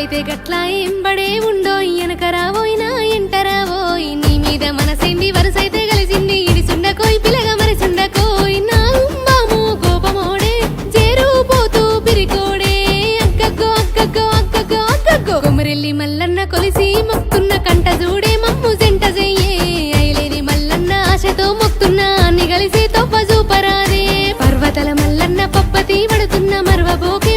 గట్లయితే గట్ల ఎంబడే ఉండోయ్? ఎనకరావోయినా ఎంటరావోయ్ నీ మీద మనసేంది వరుసైతే కలిసింది ఇది సుండకోయ్ పిలగ మరి సుండకోయ్. నా ఉమ్మాము కోపమోడే చేరుపోతూ పిరికోడే. అక్కగో అక్కగో అక్కగో అక్కగో కొమరెల్లి మల్లన్న కొలిసి మొక్కున్న కంట చూడే మమ్ము జంట చెయ్యే. అయిలేని మల్లన్న ఆశతో మొక్కున్న అన్ని కలిసి తొప్ప చూపరాదే. పర్వతల మల్లన్న పప్ప తీ పడుతున్న మర్వబోకే